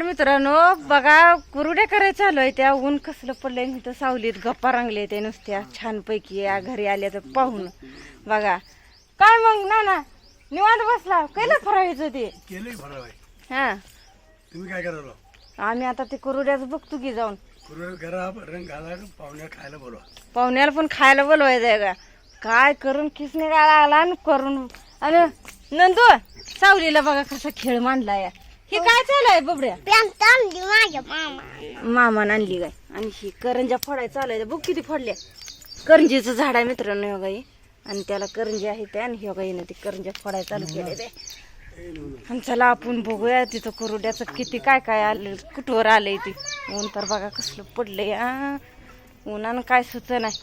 नमस्कार मित्रांनो. बघा कुरुड्या करायच्या चालू आहे. त्या ऊन कसलं पडलंय आणि इथं सावलीत गप्पा रंगले ते नुसत्या. छानपैकी या घरी आल्या तर पाहून. बघा. काय मग ना ना निवांत बसला? कैला फरायचं ते? केलंय फराळ. आहे हा. तुम्ही काय करायला आम्ही आता ते कुरुड्याच बघतो की जाऊन. पूर्वी घरा रंग घाला पाहुण्या खायला बोलवा. पाहुण्याला पण खायला बोलवायचं आहे का? काय करून किसने गाळा आला आणि करून आणि नंदू सावलीला बघा कसा खेळ मांडला या हे काय चालू आहे बबड्या माझ्या मामा मामान आणली गाय आणि ही करंजा फोडाय चालू आहे. बघ किती फोडल्या. करंजीचं झाड आहे मित्रांनो ह्यो गाई. आणि त्याला करंजी आहे त्या आणि ह्यो गाईनं ते करंजा फोडाय चालू केले ते. आणि चला आपण बघूया तिथं कुरुड्याचं किती काय काय आलं कुठवर आलंय ती. ऊन तर बघा कसलं पडलंय आ उन्हानं काय सुच नाही.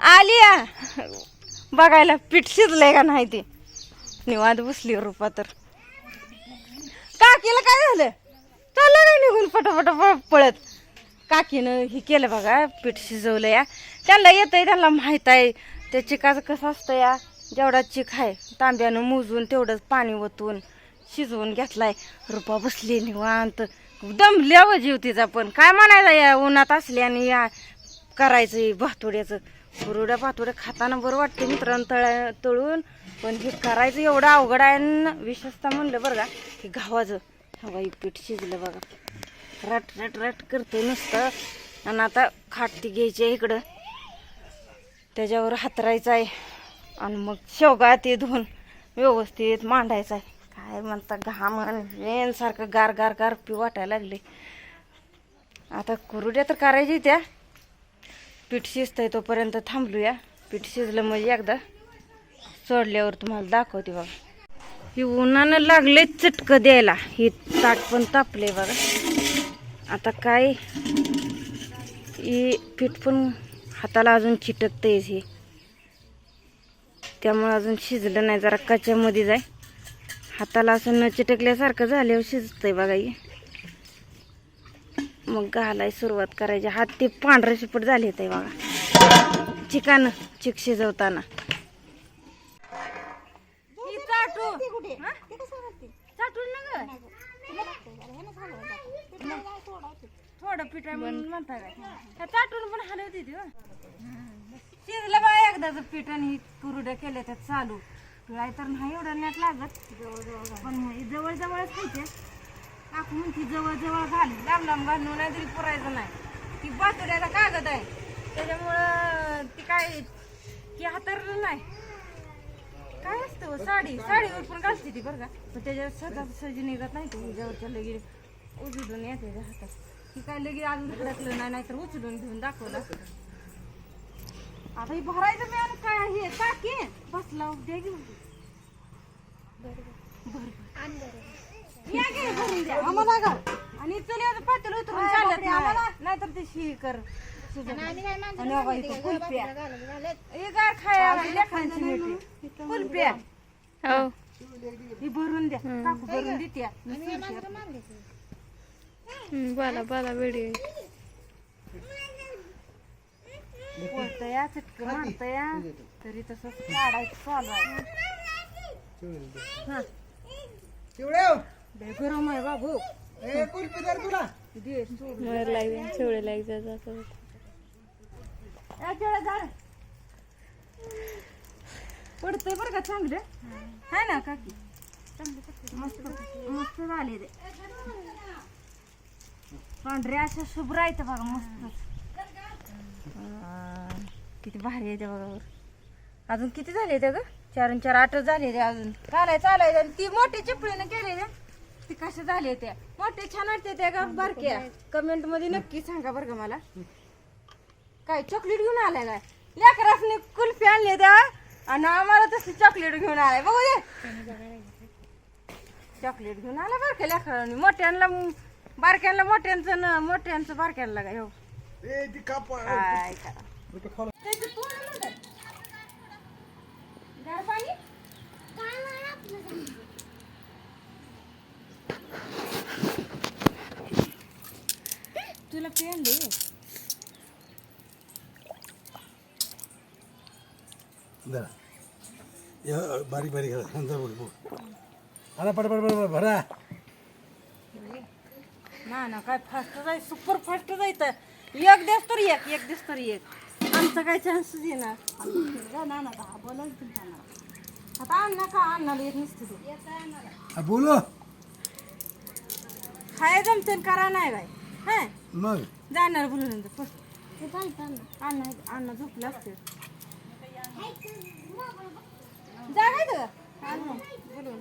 आली आ. बघायला पीठ शिजलंय का नाही ते? निवांत बसली रुपा तर. काकीला काय झालं? चाललं नाही निघून पटापट पळत. काकीनं हे केलं बघा पीठ शिजवलं या. त्यांना येतंय त्यांना माहीत आहे. त्या चिकाचं कसं असतं या? जेवढा चिक आहे तांब्यानं मोजून तेवढंच पाणी ओतून शिजवून घेतलाय. रुपा बसली निवांत. दमल्या जीव तिचा पण. काय म्हणायचं या उन्हात असल्याने या करायचं भातोड्याचं. कुरुड्या पातोड्या खाताना बरं वाटते मित्रांनो तळ तळून. पण हे करायचं एवढं अवघड आहे विशेषतः म्हणलं बरं का हे गव्हाचं. हवा पीठ शिजलं बघा. रट रट रट करते नुसतं. आणि आता खाटती घ्यायची आहे इकडं. त्याच्यावर हातरायचं आहे. आणि मग शेवगा ते धुवून व्यवस्थित मांडायचं आहे. काय म्हणता घाम आणि सारखं गार गार गार पी वाटायला लागले आता कुरुड्या तर करायची त्या. पीठ शिजतंय तोपर्यंत थांबलूया. पीठ शिजलं म्हणजे एकदा सोडल्यावर तुम्हाला दाखवते बघा. ही उन्हानं लागले चटक द्यायला. ही ताट पण तापले बघा. आता काय? ही पीठ पण हाताला अजून चिटकतंयच हे. त्यामुळे अजून शिजलं नाही. जरा कच्यामध्ये जाय. हाताला असं न चिटकल्यासारखं झाल्यावर शिजतंय बघा हे. मग घालाय सुरुवात करायची. हात ते पांढरे शिपट झाले ते बघा. चिकान चिक शिजवताना थोडं पीठ आहे म्हणून म्हणता काय? ह्या चाटून पण हलवते ती हो. शिजलं बा एकदाच पीठ आणि ही कुरुड्या केल्या त्या चालू. पिळाय तर नाही एवढं नेट लागत. पण हे जवळ जवळच खायचे. काकू म्हणते जवळ जवळ घाल. लांब लांब घालून नाही तरी पुरायचं नाही. ती बातुड्याचा कागद आहे. त्याच्यामुळं ती काय ती हातारलं नाही. काय असतं हो, साडी? साडीवर पण घालते ती बरं का. पण त्याच्यात सदा सजी निघत नाही ती. जवळच्या लगेच उचलून येते त्याच्या हातात. ती काय लगेच अजून खडकलं नाही नाहीतर उचलून घेऊन दाखवलं असतं. आता ही भरायचं मी आणि काय हे टाके. बसला द्या घेऊन या की भरून द्या. आम्हाला का आणि चल पातेल उतरून चालत आम्हाला? नाहीतर ते शी कर. आणि बघा इथं कुल्फ्या हे काय खाया लेकरांची मिठी कुल्फ्या हो. ही. भरून द्या. काकू भरून देत्या. बोला बोला व्हिडिओ बोलतया चटक मारतया तरी तसं काढायचं चालू आहे. हा. आहे बाबू. दे सोड. ए. पडतंय बरं का चांगलं? है ना काकी? मस्त मस्त झाले ते पांढऱ्या अशा शुभ्र आहेत बघा मस्त. किती भारी आहे ते बघा. अजून किती झाले ते ग? चार आणि चार आठ झाले ते अजून. चालाय चालाय. आणि ती मोठी चिपळीनं केले ना ती कसे झाले त्या मोठे छान वाटते त्या का. बारक्या कमेंटमध्ये नक्की सांगा बरं का मला. काय चॉकलेट घेऊन आलाय काय? लेकरासने कुल्फी आणली त्या आणि आम्हाला तशी चॉकलेट घेऊन आलाय. बघू दे. चॉकलेट घेऊन आला बरं का लेकरांनी मोठ्यांना बारक्यांना मोठ्यांचं न मोठ्यांचं बारक्यांना काय हो. काय करा त्याचं तोंड म्हणतात. गार पाणी? तुला पेन दे जरा बारीक बारीक नंतर बोल बोल आता पटपट पटपट भरा ना ना काय फास्ट जाय सुपर फास्ट जायचं एक दिवस तर एक एक दिवस तर एक. आमचा काय चान्सच येणार ना? ना बोला आता अण्णा का नसते हा, बोलो. खाय जमते करा नाही बाय हा मग? जाणार बोलून नंतर अण्णा अण्णा झोपले असते. जागायचं अण्णा बोलून